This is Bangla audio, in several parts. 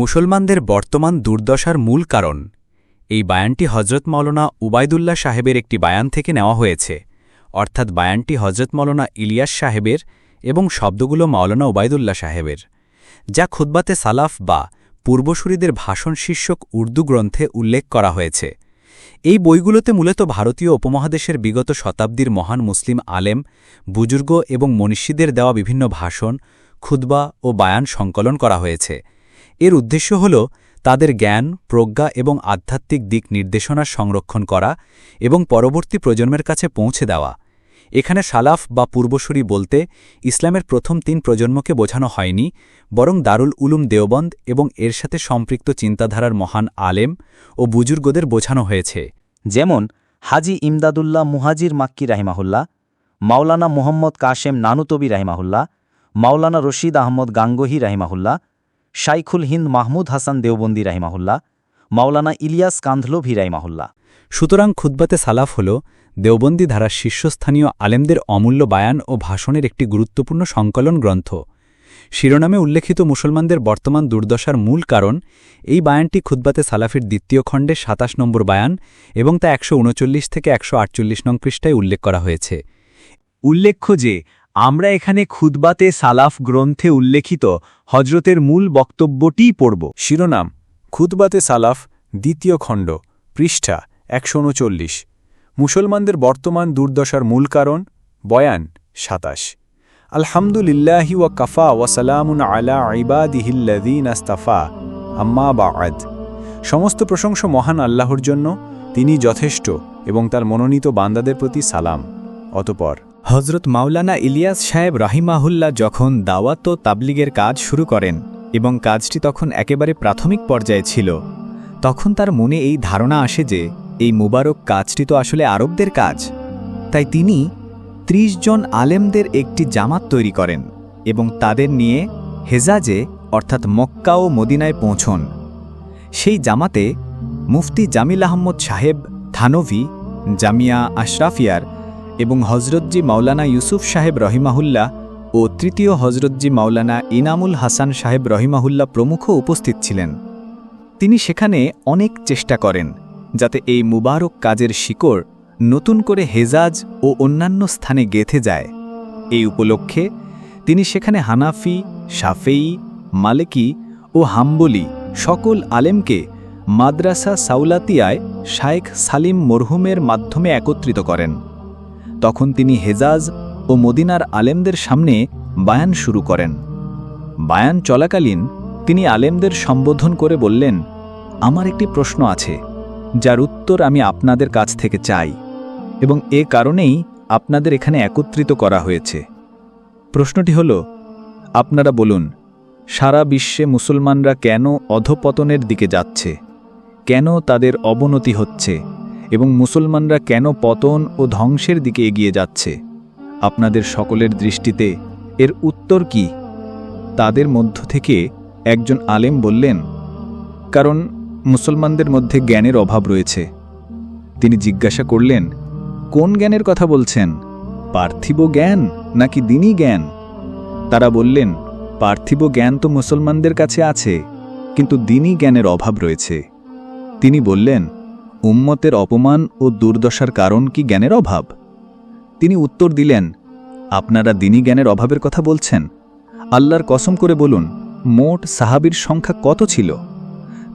মুসলমানদের বর্তমান দুর্দশার মূল কারণ। এই বায়ানটি হজরত মৌলানা উবায়দুল্লাহ সাহেবের একটি বায়ান থেকে নেওয়া হয়েছে। অর্থাৎ বায়ানটি হজরত মৌলানা ইলিয়াস সাহেবের এবং শব্দগুলো মাওলানা উবায়দুল্লাহ সাহেবের, যা খুদ্বাতে সালাফ বা পূর্বসূরিদের ভাষণ শীর্ষক উর্দু গ্রন্থে উল্লেখ করা হয়েছে। এই বইগুলোতে মূলত ভারতীয় উপমহাদেশের বিগত শতাব্দীর মহান মুসলিম আলেম, বুজুর্গ এবং মনীষীদের দেওয়া বিভিন্ন ভাষণ খুদ্বা ও বায়ান সংকলন করা হয়েছে। এর উদ্দেশ্য হল তাদের জ্ঞান, প্রজ্ঞা এবং আধ্যাত্মিক দিক নির্দেশনা সংরক্ষণ করা এবং পরবর্তী প্রজন্মের কাছে পৌঁছে দেওয়া। এখানে সালাফ বা পূর্বসূরি বলতে ইসলামের প্রথম তিন প্রজন্মকে বোঝানো হয়নি, বরং দারুল উলুম দেওবন্দ এবং এর সাথে সম্পৃক্ত চিন্তাধারার মহান আলেম ও বুজুর্গদের বোঝানো হয়েছে। যেমন, হাজি ইমদাদুল্লাহ মুহাজির মাক্কি রাহিমাহুল্লাহ, মাওলানা মোহাম্মদ কাশেম নানুতবি রাহিমাহুল্লাহ, মাওলানা রশিদ আহমদ গাঙ্গোহি রাহিমাহুল্লাহ শাইখুল হিন্দ মাহমুদ হাসান দেওবন্দি রাহিমাহুল্লাহ, মাওলানা ইলিয়াস কান্ধলভি রাহিমাহুল্লাহ। সুতরাং খুদ্বাতে সালাফ হল দেওবন্দি ধারার শীর্ষস্থানীয় আলেমদের অমূল্য বায়ান ও ভাষণের একটি গুরুত্বপূর্ণ সংকলন গ্রন্থ। শিরোনামে উল্লেখিত মুসলমানদের বর্তমান দুর্দশার মূল কারণ, এই বায়ানটি খুদ্বাতে সালাফির দ্বিতীয় খণ্ডে সাতাশ নম্বর বায়ান এবং তা একশো উনচল্লিশ থেকে একশো আটচল্লিশ নং পৃষ্ঠায় উল্লেখ করা হয়েছে। উল্লেখ্য যে আমরা এখানে খুদবাতে সালাফ গ্রন্থে উল্লেখিত হজরতের মূল বক্তব্যটিই পড়ব। শিরোনাম, খুতবাতে সালাফ, দ্বিতীয় খণ্ড, পৃষ্ঠা, একশো উনচল্লিশ। মুসলমানদের বর্তমান দুর্দশার মূল কারণ, বয়ান, সাতাশ। আলহামদুলিল্লাহি ওয়া কাফা ওয়াসালামুন আলা ইবাদিহিল্লাদিন আস্তাফা, আম্মা বাআদ সমস্ত প্রশংসা মহান আল্লাহর জন্য, তিনি যথেষ্ট এবং তার মনোনীত বান্দাদের প্রতি সালাম। অতপর হজরত মাওলানা ইলিয়াস সাহেব রাহিমাহুল্লাহ যখন দাওয়াত ও তাবলিগের কাজ শুরু করেন এবং কাজটি তখন একেবারে প্রাথমিক পর্যায়ে ছিল, তখন তার মনে এই ধারণা আসে যে এই মুবারক কাজটি তো আসলে আরবদের কাজ। তাই তিনি ৩০ জন আলেমদের একটি জামাত তৈরি করেন এবং তাদের নিয়ে হেজাজে, অর্থাৎ মক্কা ও মদিনায় পৌঁছন। সেই জামাতে মুফতি জামিল আহম্মদ সাহেব থানভি, জামিয়া আশরাফিয়ার এবং হজরতজি মাওলানা ইউসুফ সাহেব রহিমাহুল্লাহ ও তৃতীয় হজরতজি মাওলানা ইনামুল হাসান সাহেব রহিমাহুল্লাহ প্রমুখ উপস্থিত ছিলেন। তিনি সেখানে অনেক চেষ্টা করেন, যাতে এই মুবারক কাজের শিকড় নতুন করে হেজাজ ও অন্যান্য স্থানে গেথে যায়। এই উপলক্ষে তিনি সেখানে হানাফি সাফেই মালেকি ও হাম্বলি সকল আলেমকে মাদ্রাসা সাউলাতিয়ায় শায়েখ সালিম মরহুমের মাধ্যমে একত্রিত করেন। তখন তিনি হেজাজ ও মদিনার আলেমদের সামনে বায়ান শুরু করেন। বায়ান চলাকালীন তিনি আলেমদের সম্বোধন করে বললেন, আমার একটি প্রশ্ন আছে, যার উত্তর আমি আপনাদের কাছ থেকে চাই এবং এ কারণেই আপনাদের এখানে একত্রিত করা হয়েছে। প্রশ্নটি হল, আপনারা বলুন, সারা বিশ্বে মুসলমানরা কেন অধপতনের দিকে যাচ্ছে? কেন তাদের অবনতি হচ্ছে? এবং মুসলমানরা কেন পতন ও ধ্বংসের দিকে এগিয়ে যাচ্ছে? আপনাদের সকলের দৃষ্টিতে এর উত্তর কি? তাদের মধ্য থেকে একজন আলেম বললেন, কারণ মুসলমানদের মধ্যে জ্ঞানের অভাব রয়েছে। তিনি জিজ্ঞাসা করলেন, কোন জ্ঞানের কথা বলছেন? পার্থিব জ্ঞান নাকি দিনই জ্ঞান? তারা বললেন, পার্থিব জ্ঞান তো মুসলমানদের কাছে আছে, কিন্তু দিনই জ্ঞানের অভাব রয়েছে। তিনি বললেন উম্মতের অপমান ও দুর্দশার কারণ কি জ্ঞানের অভাব? তিনি উত্তর দিলেন, আপনারা দিনী জ্ঞানের অভাবের কথা বলছেন। আল্লাহর কসম করে বলুন, মোট সাহাবির সংখ্যা কত ছিল?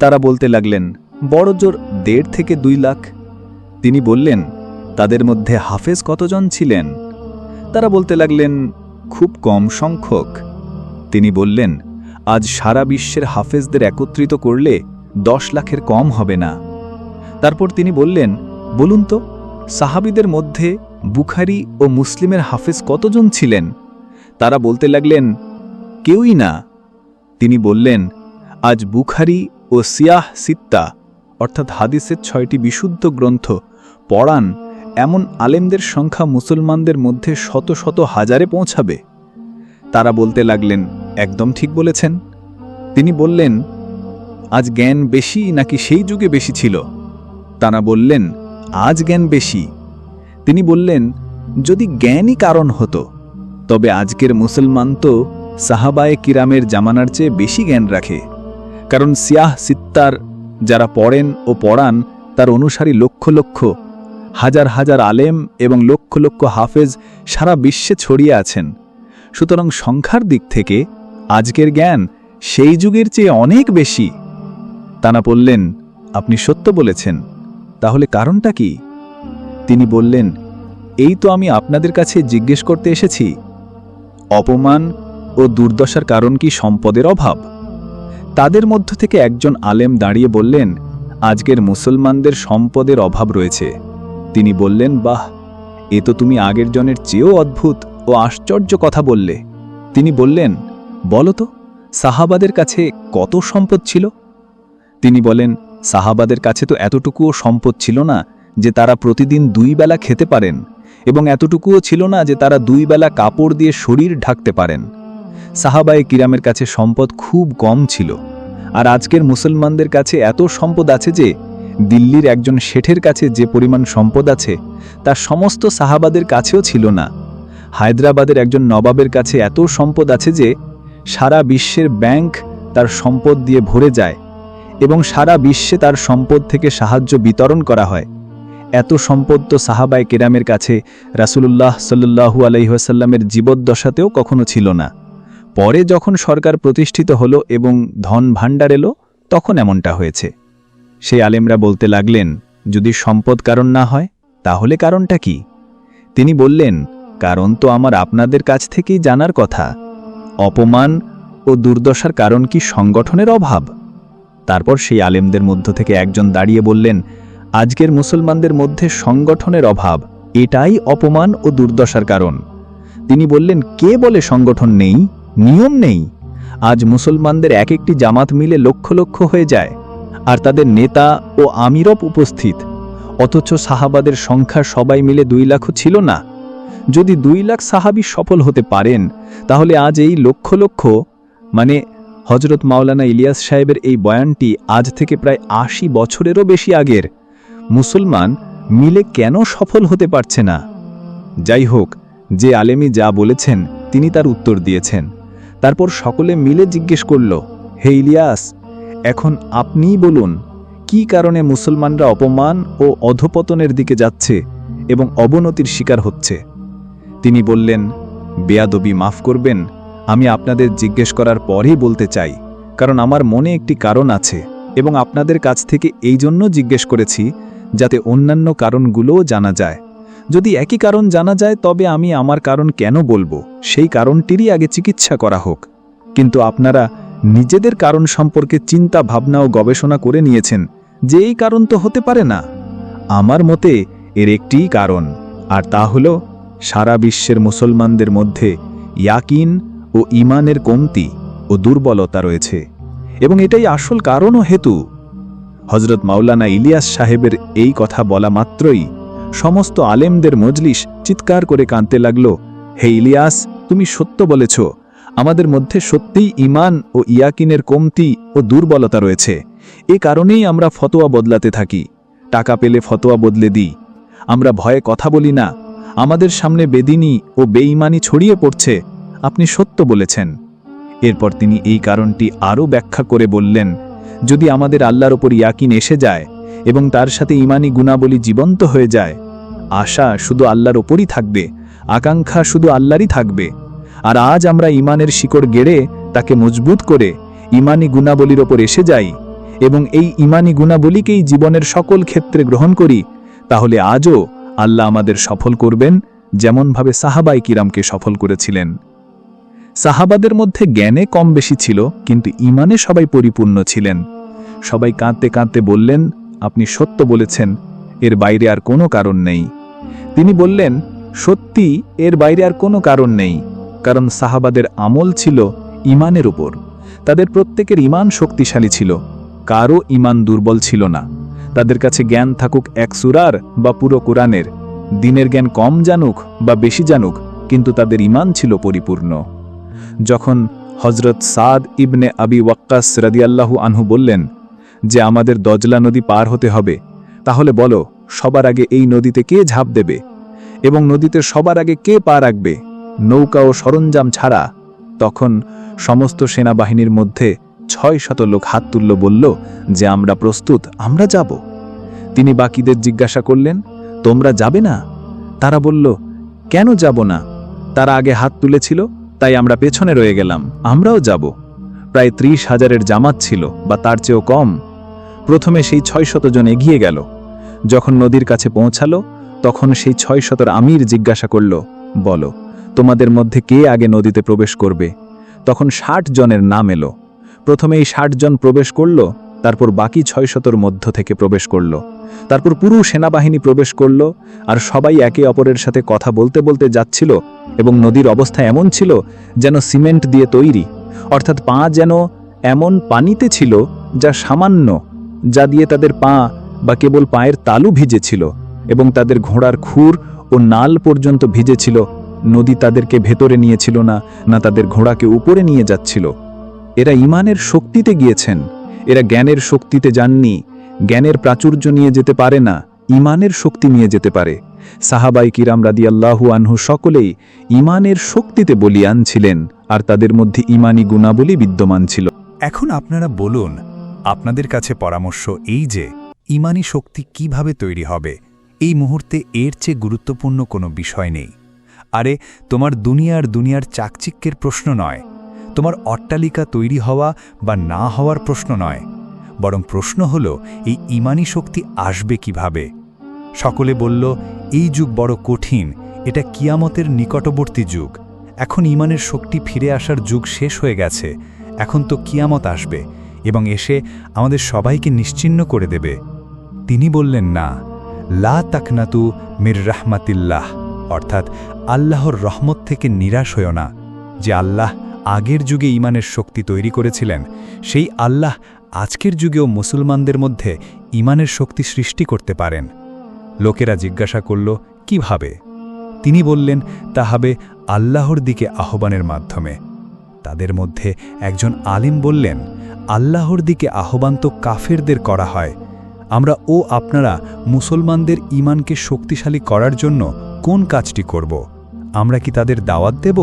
তারা বলতে লাগলেন, বড় জোর দেড় থেকে দুই লাখ। তিনি বললেন, তাদের মধ্যে হাফেজ কতজন ছিলেন? তারা বলতে লাগলেন, খুব কম সংখ্যক। তিনি বললেন, আজ সারা বিশ্বের হাফেজদের একত্রিত করলে দশ লাখের কম হবে না। তারপর তিনি বললেন, বলুন তো, সাহাবিদের মধ্যে বুখারি ও মুসলিমের হাফেজ কতজন ছিলেন? তারা বলতে লাগলেন, কেউই না। তিনি বললেন, আজ বুখারি ও সিয়াহ সিত্তা, অর্থাৎ হাদিসের ছয়টি বিশুদ্ধ গ্রন্থ, পড়ান, এমন আলেমদের সংখ্যা মুসলমানদের মধ্যে শত শত হাজারে পৌঁছাবে। তারা বলতে লাগলেন, একদম ঠিক বলেছেন। তিনি বললেন, আজ জ্ঞান বেশি নাকি সেই যুগে বেশি ছিল? তারা বললেন, আজ জ্ঞান বেশি। তিনি বললেন, যদি জ্ঞানই কারণ হতো, তবে আজকের মুসলমান তো সাহাবায়ে কিরামের জামানার চেয়ে বেশি জ্ঞান রাখে। কারণ সিয়াহ সিত্তার যারা পড়েন ও পড়ান, তার অনুসারী লক্ষ লক্ষ, হাজার হাজার আলেম এবং লক্ষ লক্ষ হাফেজ সারা বিশ্বে ছড়িয়ে আছেন। সুতরাং সংখ্যার দিক থেকে আজকের জ্ঞান সেই যুগের চেয়ে অনেক বেশি। তানা বললেন, আপনি সত্য বলেছেন। তাহলে কারণটা কি? তিনি বললেন, এই তো আমি আপনাদের কাছে জিজ্ঞেস করতে এসেছি। অপমান ও দুর্দশার কারণ কি সম্পদের অভাব? তাদের মধ্য থেকে একজন আলেম দাঁড়িয়ে বললেন, আজকের মুসলমানদের সম্পদের অভাব রয়েছে। তিনি বললেন, বাহ, এ তো তুমি আগের জনের চেয়েও অদ্ভুত ও আশ্চর্য কথা বললে। তিনি বললেন, বলো তো, সাহাবাদের কাছে কত সম্পদ ছিল? তিনি বলেন সাহাবাদের কাছে তো এতটুকুও সম্পদ ছিল না যে তারা প্রতিদিন দুই বেলা খেতে পারেন, এবং এতটুকুও ছিল না যে তারা দুই বেলা কাপড় দিয়ে শরীর ঢাকতে পারেন। সাহাবায়ে কিরামের কাছে সম্পদ খুব কম ছিল। আর আজকের মুসলমানদের কাছে এত সম্পদ আছে যে, দিল্লির একজন শেঠের কাছে যে পরিমাণ সম্পদ আছে, তা সমস্ত সাহাবাদের কাছেও ছিল না। হায়দ্রাবাদের একজন নবাবের কাছে এত সম্পদ আছে যে, সারা বিশ্বের ব্যাংক তার সম্পদ দিয়ে ভরে যায়। এবং সারা বিশ্বে তার সম্পদ থেকে সাহায্য বিতরণ করা হয়। এত সম্পদ তো সাহাবায় কেরামের কাছে রাসুলুল্লাহ সাল্লু আলহিহাসাল্লামের জীবদ্দশাতেও কখনো ছিল না। পরে যখন সরকার প্রতিষ্ঠিত হলো এবং ধন ভাণ্ডার এলো, তখন এমনটা হয়েছে। সেই আলেমরা বলতে লাগলেন, যদি সম্পদ কারণ না হয়, তাহলে কারণটা কি? তিনি বললেন, কারণ তো আমার আপনাদের কাছ থেকেই জানার কথা। অপমান ও দুর্দশার কারণ কি সংগঠনের অভাব? তারপর সেই আলেমদের মধ্য থেকে একজন দাঁড়িয়ে বললেন, আজকের মুসলমানদের মধ্যে সংগঠনের অভাব, এটাই অপমান ও দুর্দশার কারণ। তিনি বললেন, কে বলে সংগঠন নেই? নিয়ম নেই। আজ মুসলমানদের এক একটি জামাত মিলে লক্ষ লক্ষ হয়ে যায়, আর তাদের নেতা ও আমিরব উপস্থিত। অথচ সাহাবাদের সংখ্যা সবাই মিলে দুই লাখও ছিল না। যদি দুই লাখ সাহাবি সফল হতে পারেন, তাহলে আজ এই লক্ষ লক্ষ মানে হজরত মাওলানা ইলিয়াস সাহেবের এই বয়ানটি আজ থেকে প্রায় আশি বছরেরও বেশি আগের। মুসলমান মিলে কেন সফল হতে পারছে না? যাই হোক, যে আলেমি যা বলেছেন, তিনি তার উত্তর দিয়েছেন। তারপর সকলে মিলে জিজ্ঞেস করল, হে ইলিয়াস, এখন আপনিই বলুন, কি কারণে মুসলমানরা অপমান ও অধপতনের দিকে যাচ্ছে এবং অবনতির শিকার হচ্ছে? তিনি বললেন, বেয়াদবি মাফ করবেন আমি আপনাদের জিজ্ঞেস করার পরেই বলতে চাই, কারণ আমার মনে একটি কারণ আছে এবং আপনাদের কাছ থেকে এই জন্য জিজ্ঞেস করেছি, যাতে অন্যান্য কারণগুলোও জানা যায়। যদি একই কারণ জানা যায়, তবে আমি আমার কারণ কেন বলব? সেই কারণটিরই আগে চিকিৎসা করা হোক। কিন্তু আপনারা নিজেদের কারণ সম্পর্কে চিন্তা, ভাবনা ও গবেষণা করে নিয়েছেন যে এই কারণ তো হতে পারে না। আমার মতে এর একটিই কারণ, আর তা হল, সারা বিশ্বের মুসলমানদের মধ্যে ইয়াকিন ও ইমানের কমতি ও দুর্বলতা রয়েছে এবং এটাই আসল কারণ ও হেতু। হজরত মাওলানা ইলিয়াস সাহেবের এই কথা বলা মাত্রই সমস্ত আলেমদের মজলিস চিৎকার করে কাঁদতে লাগল, হে ইলিয়াস, তুমি সত্য বলেছ। আমাদের মধ্যে সত্যিই ইমান ও ইয়াকিনের কমতি ও দুর্বলতা রয়েছে। এ কারণেই আমরা ফতোয়া বদলাতে থাকি। টাকা পেলে ফতোয়া বদলে দিই। আমরা ভয়ে কথা বলি না। আমাদের সামনে বেদিনী ও বেঈমানি ছড়িয়ে পড়ছে। আপনি সত্য বলেছেন। এরপর তিনি এই কারণটি আরও ব্যাখ্যা করে বললেন, যদি আমাদের আল্লাহর ওপর ইয়াকিন এসে যায় এবং তার সাথে ইমানি গুণাবলী জীবন্ত হয়ে যায়, আশা শুধু আল্লাহর ওপরই থাকবে, আকাঙ্ক্ষা শুধু আল্লাহরই থাকবে। আর আজ আমরা ইমানের শিকড় গেড়ে তাকে মজবুত করে ইমানি গুণাবলীর ওপর এসে যাই এবং এই ইমানি গুণাবলীকেই জীবনের সকল ক্ষেত্রে গ্রহণ করি, তাহলে আজও আল্লাহ আমাদের সফল করবেন, যেমনভাবে সাহাবাই কিরামকে সফল করেছিলেন। সাহাবাদের মধ্যে জ্ঞানে কম বেশি ছিল, কিন্তু ইমানে সবাই পরিপূর্ণ ছিলেন। সবাই কাঁদতে কাঁদতে বললেন, আপনি সত্য বলেছেন, এর বাইরে আর কোনো কারণ নেই। তিনি বললেন, সত্যি, এর বাইরে আর কোনো কারণ নেই, কারণ সাহাবাদের আমল ছিল ইমানের উপর। তাদের প্রত্যেকের ইমান শক্তিশালী ছিল, কারও ইমান দুর্বল ছিল না। তাদের কাছে জ্ঞান থাকুক এক সুরার বা পুরো কোরআনের। দিনের জ্ঞান কম জানুক বা বেশি জানুক, কিন্তু তাদের ইমান ছিল পরিপূর্ণ। যখন হজরত সাদ ইবনে আবি ওয়াক্কাস রাদিয়াল্লাহু আনহু বললেন যে আমাদের দজলা নদী পার হতে হবে, তাহলে বলো, সবার আগে এই নদীতে কে ঝাঁপ দেবে এবং নদীতে সবার আগে কে পা রাখবে? নৌকা ও সরঞ্জাম ছাড়া। তখন সমস্ত সেনাবাহিনীর মধ্যে ছয় শত লোক হাত তুলল, বলল, যে আমরা প্রস্তুত, আমরা যাব। তিনি বাকিদের জিজ্ঞাসা করলেন, তোমরা যাবে না? তারা বলল, কেন যাব না? তারা আগে হাত তুলেছিল তাই আমরা পেছনে রয়ে গেলাম, আমরাও যাব। প্রায় ত্রিশ হাজারের জামাত ছিল, বা তার চেয়েও কম। প্রথমে সেই ছয় জন এগিয়ে গেল। যখন নদীর কাছে পৌঁছালো, তখন সেই ছয় শতর আমির জিজ্ঞাসা করল, বলো, তোমাদের মধ্যে কে আগে নদীতে প্রবেশ করবে? তখন ষাট জনের নাম এলো। প্রথমে এই ষাট জন প্রবেশ করল, তারপর বাকি ছয় শতর মধ্য থেকে প্রবেশ করল। তারপর পুরো সেনাবাহিনী প্রবেশ করল, আর সবাই একে অপরের সাথে কথা বলতে বলতে যাচ্ছিল এবং নদীর অবস্থা এমন ছিল যেন সিমেন্ট দিয়ে তৈরি, অর্থাৎ পা যেন এমন পানিতে ছিল যা সামান্য, যা দিয়ে তাদের পা বা কেবল পায়ের তালু ভিজেছিল এবং তাদের ঘোড়ার খুর ও নাল পর্যন্ত ভিজেছিল, নদী তাদেরকে ভেতরে নিয়েছিল না না তাদের ঘোড়াকে উপরে নিয়ে যাচ্ছিল। এরা ইমানের শক্তিতে গিয়েছেন, এরা জ্ঞানের শক্তিতে যাননি, জ্ঞানের প্রাচুর্য নিয়ে যেতে পারে না, ইমানের শক্তি নিয়ে যেতে পারে। সাহাবাই কিরাম রাদিয়াল্লাহু আনহু সকলেই ইমানের শক্তিতে বলিয়ান ছিলেন, আর তাদের মধ্যে ইমানি গুণাবলী বিদ্যমান ছিল। এখন আপনারা বলুন, আপনাদের কাছে পরামর্শ এই যে ইমানি শক্তি কীভাবে তৈরি হবে, এই মুহূর্তে এর চেয়ে গুরুত্বপূর্ণ কোনো বিষয় নেই। আরে, তোমার দুনিয়ার দুনিয়ার চাকচিক্যের প্রশ্ন নয়, তোমার অট্টালিকা তৈরি হওয়া বা না হওয়ার প্রশ্ন নয়, বরং প্রশ্ন হল, এই ইমানি শক্তি আসবে কীভাবে? সকলে বলল, এই যুগ বড় কঠিন, এটা কিয়ামতের নিকটবর্তী যুগ। এখন ইমানের শক্তি ফিরে আসার যুগ শেষ হয়ে গেছে। এখন তো কিয়ামত আসবে এবং এসে আমাদের সবাইকে নিশ্চিন্ন করে দেবে। তিনি বললেন, না, লা তাকনাতু মির রাহমাতিল্লাহ, অর্থাৎ আল্লাহর রহমত থেকে নিরাশ হয়েও না। যে আল্লাহ আগের যুগে ইমানের শক্তি তৈরি করেছিলেন, সেই আল্লাহ আজকের যুগেও মুসলমানদের মধ্যে ইমানের শক্তি সৃষ্টি করতে পারেন। লোকেরা জিজ্ঞাসা করল, কীভাবে? তিনি বললেন, তা হবে আল্লাহর দিকে আহ্বানের মাধ্যমে। তাদের মধ্যে একজন আলিম বললেন, আল্লাহর দিকে আহ্বান তো কাফেরদের করা হয়। আমরা ও আপনারা মুসলমানদের ইমানকে শক্তিশালী করার জন্য কোন কাজটি করব? আমরা কি তাদের দাওয়াত দেব?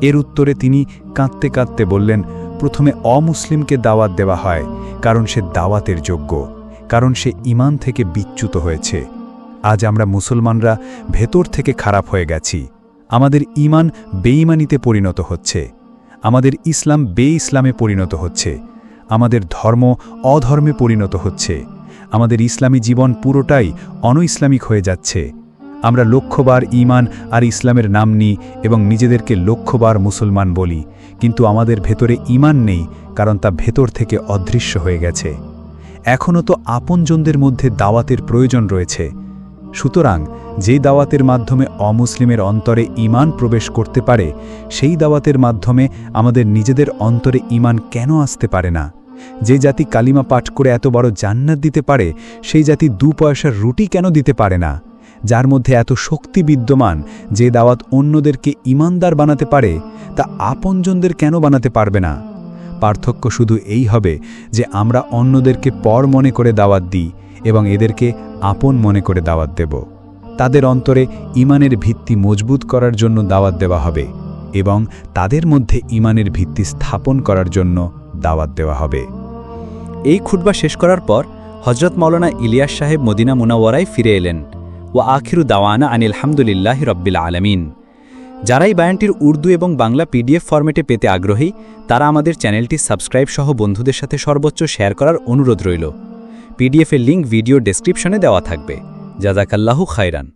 এর উত্তরে তিনি কাঁদতে কাঁদতে বললেন, প্রথমে অমুসলিমকে দাওয়াত দেওয়া হয়, কারণ সে দাওয়াতের যোগ্য, কারণ সে ইমান থেকে বিচ্যুত হয়েছে। আজ আমরা মুসলমানরা ভেতর থেকে খারাপ হয়ে গেছি। আমাদের ইমান বেঈমানিতে পরিণত হচ্ছে। আমাদের ইসলাম বে ইসলামে পরিণত হচ্ছে। আমাদের ধর্ম অধর্মে পরিণত হচ্ছে। আমাদের ইসলামী জীবন পুরোটাই অনইসলামিক হয়ে যাচ্ছে। আমরা লক্ষ্যবার ইমান আর ইসলামের নাম নিই এবং নিজেদেরকে লক্ষ্যবার মুসলমান বলি। কিন্তু আমাদের ভেতরে ইমান নেই, কারণ তা ভেতর থেকে অদৃশ্য হয়ে গেছে। এখনও তো আপনজনদের মধ্যে দাওয়াতের প্রয়োজন রয়েছে। সুতরাং যে দাওয়াতের মাধ্যমে অমুসলিমের অন্তরে ইমান প্রবেশ করতে পারে, সেই দাওয়াতের মাধ্যমে আমাদের নিজেদের অন্তরে ইমান কেন আসতে পারে না? যে জাতি কালিমা পাঠ করে এত বড় জান্নাত দিতে পারে, সেই জাতি দু পয়সার রুটি কেন দিতে পারে না? যার মধ্যে এত শক্তি বিদ্যমান, যে দাওয়াত অন্যদেরকে ইমানদার বানাতে পারে, তা আপনজনদের কেন বানাতে পারবে না? পার্থক্য শুধু এই হবে যে আমরা অন্যদেরকে পর মনে করে দাওয়াত দিই। এবং এদেরকে আপন মনে করে দাওয়াত দেব। তাদের অন্তরে ইমানের ভিত্তি মজবুত করার জন্য দাওয়াত দেওয়া হবে এবং তাদের মধ্যে ইমানের ভিত্তি স্থাপন করার জন্য দাওয়াত দেওয়া হবে। এই খুটবা শেষ করার পর হজরত মৌলানা ইলিয়াস সাহেব মদিনা মুনাওয়ারায় ফিরে এলেন। ও আখিরু দাওয়ানা আনিল হামদুলিল্লাহ রব্বিল আলমিন। যারা এই বায়ানটির উর্দু এবং বাংলা পিডিএফ ফরম্যাটে পেতে আগ্রহী, তারা আমাদের চ্যানেলটি সাবস্ক্রাইব সহ বন্ধুদের সাথে সর্বোচ্চ শেয়ার করার অনুরোধ রইল। পিডিএফের লিঙ্ক ভিডিও ডেসক্রিপশনে দেওয়া থাকবে। জাজাকাল্লাহু খায়রান।